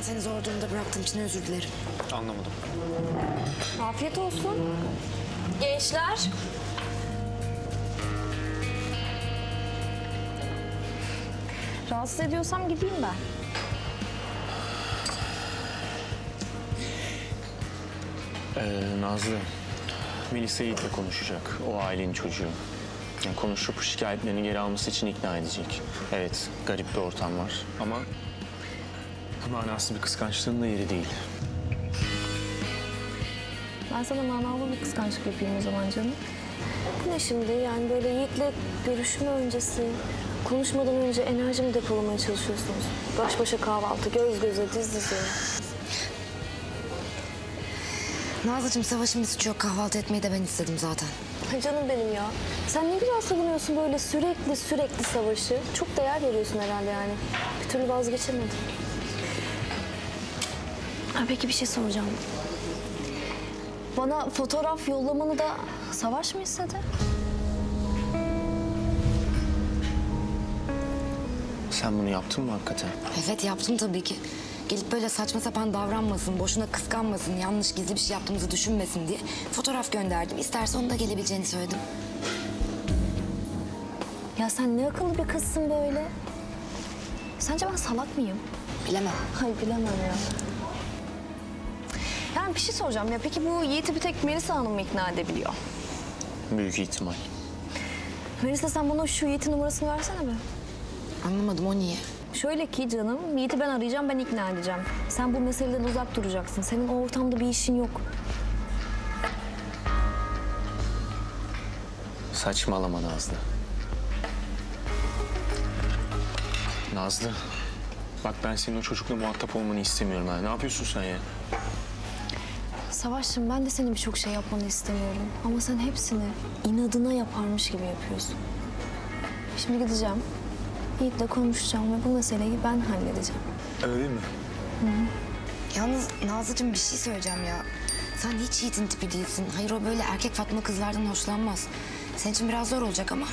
Ben seni zor durumda bıraktığım için özür dilerim. Anlamadım. Afiyet olsun. Gençler. Rahatsız ediyorsam gideyim ben. Ee, Nazlı, Melisa Yiğit'le konuşacak. O ailenin çocuğu. Yani konuşup şikayetlerini geri alması için ikna edecek. Evet, garip bir ortam var ama manasız bir kıskançlığın da yeri değil. Ben sana manalı bir kıskançlık yapayım o zaman canım. Bu ne şimdi? Yani böyle Yiğit'le görüşme öncesi, konuşmadan önce enerjimi depolamaya çalışıyorsunuz. Baş başa kahvaltı, göz göze, diz dize. Nazlıcığım Savaş'ın bir suçu yok. Kahvaltı etmeyi de ben istedim zaten. Ay canım benim ya. Sen ne güzel savunuyorsun böyle sürekli sürekli savaşı. Çok değer veriyorsun herhalde yani. Bir türlü vazgeçemedin. Ha, peki bir şey soracağım. Bana fotoğraf yollamanı da Savaş mı istedi? Sen bunu yaptın mı hakikaten? Evet yaptım tabii ki. Gelip böyle saçma sapan davranmasın, boşuna kıskanmasın, yanlış gizli bir şey yaptığımızı düşünmesin diye fotoğraf gönderdim. İsterse onun da gelebileceğini söyledim. Ya sen ne akıllı bir kızsın böyle. Sence ben salak mıyım? Bilemem. Hay bilemem ya. Yani bir şey soracağım ya. Peki bu Yiğit'i bir tek Melisa Hanım mı ikna edebiliyor? Büyük ihtimal. Melisa sen bana şu Yiğit'in numarasını versene be. Anlamadım o niye? Şöyle ki canım, Yiğit'i ben arayacağım, ben ikna edeceğim. Sen bu meseleden uzak duracaksın. Senin o ortamda bir işin yok. Saçmalama Nazlı. Nazlı, bak ben senin o çocukla muhatap olmanı istemiyorum ha. Ne yapıyorsun sen ya? Savaş'cığım ben de senin birçok şey yapmanı istemiyorum. Ama sen hepsini inadına yaparmış gibi yapıyorsun. Şimdi gideceğim. Yiğit'le konuşacağım ve bu meseleyi ben halledeceğim. Öyle mi? Yalnız Nazlıcığım bir şey söyleyeceğim ya. Sen hiç Yiğit'in tipi değilsin. Hayır o böyle erkek Fatma kızlardan hoşlanmaz. Senin için biraz zor olacak ama.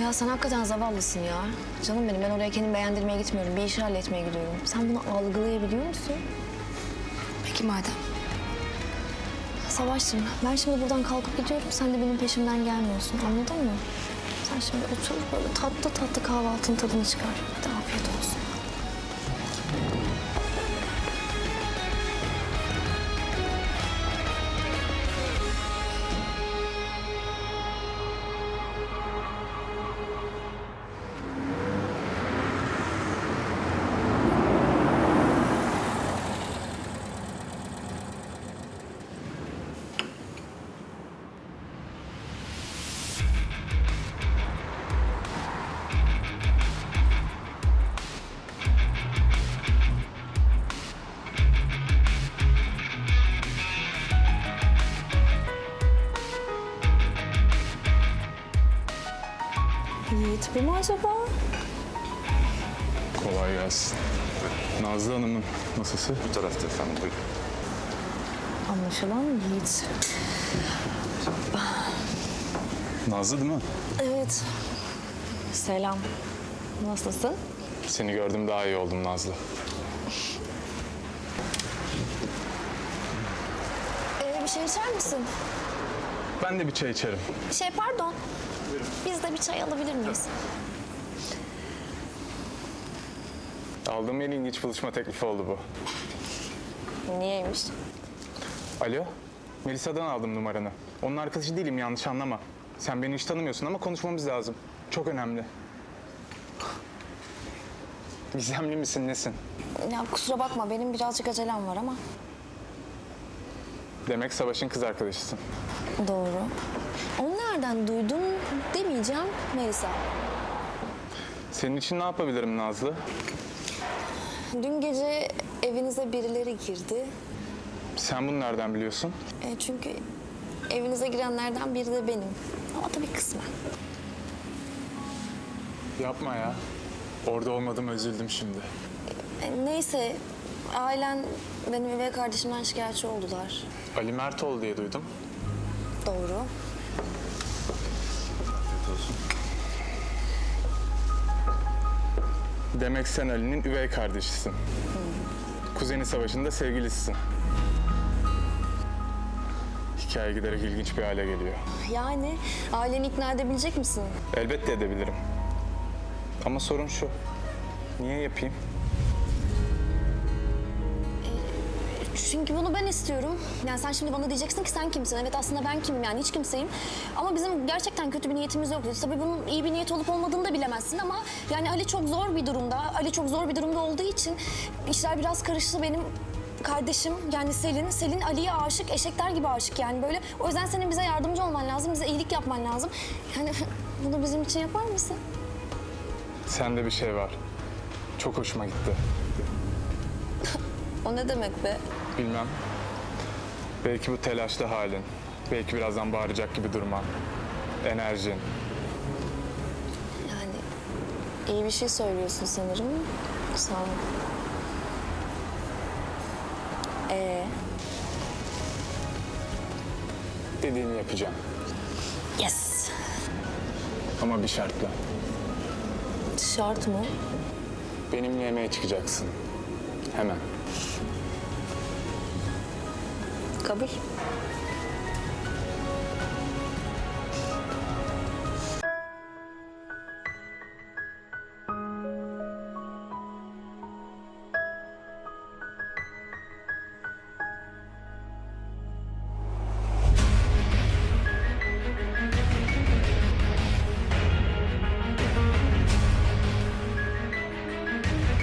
Ya sen hakikaten zavallısın ya. Canım benim ben oraya kendimi beğendirmeye gitmiyorum. Bir işi halletmeye gidiyorum. Sen bunu algılayabiliyor musun? Peki madem. Savaş'cığım ben şimdi buradan kalkıp gidiyorum. Sen de benim peşimden gelmiyorsun. Anladın mı? Sen şimdi otur böyle tatlı tatlı kahvaltının tadını çıkar. Hadi afiyet olsun. Bu mu acaba? Kolay gelsin. Nazlı Hanım'ın masası. Bu tarafta efendim buyurun. Anlaşılan Yiğit. Nazlı değil mi? Evet. Selam. Nasılsın? Seni gördüm daha iyi oldum Nazlı. Ee, bir şey içer misin? Ben de bir çay içerim. Şey pardon. Biz de bir çay alabilir miyiz? Aldığım en ilginç buluşma teklifi oldu bu. Niyeymiş? Alo? Melisa'dan aldım numaranı. Onun arkadaşı değilim yanlış anlama. Sen beni hiç tanımıyorsun ama konuşmamız lazım. Çok önemli. Gizemli misin nesin? Ya kusura bakma benim birazcık acelem var ama. Demek Savaş'ın kız arkadaşısın. Doğru. Onu nereden duydun demeyeceğim Melisa. Senin için ne yapabilirim Nazlı? Dün gece evinize birileri girdi. Sen bunu nereden biliyorsun? E, çünkü evinize girenlerden biri de benim. Ama tabii kısmen. Yapma ya. Orada olmadım üzüldüm şimdi. E, neyse ailen benim üvey kardeşimden şikayetçi oldular. Ali Mertoğlu diye duydum. Doğru. Demek sen Ali'nin üvey kardeşisin. kuzeni savaşında sevgilisisin. Hikaye giderek ilginç bir hale geliyor. Yani aileni ikna edebilecek misin? Elbette edebilirim. Ama sorun şu. Niye yapayım? Çünkü bunu ben istiyorum. Yani sen şimdi bana diyeceksin ki sen kimsin? Evet aslında ben kimim yani hiç kimseyim. Ama bizim gerçekten kötü bir niyetimiz yok. Tabii bunun iyi bir niyet olup olmadığını da bilemezsin ama yani Ali çok zor bir durumda. Ali çok zor bir durumda olduğu için işler biraz karıştı benim kardeşim yani Selin. Selin Ali'ye aşık, eşekler gibi aşık yani böyle. O yüzden senin bize yardımcı olman lazım, bize iyilik yapman lazım. Yani bunu bizim için yapar mısın? Sende bir şey var. Çok hoşuma gitti. O ne demek be? Bilmem. Belki bu telaşlı halin. Belki birazdan bağıracak gibi durman. Enerjin. Yani iyi bir şey söylüyorsun sanırım. Sağ ol. Ee, Dediğini yapacağım. yes. Ama bir şartla. Şart mı? Benimle yemeğe çıkacaksın. Hemen. glaube ich.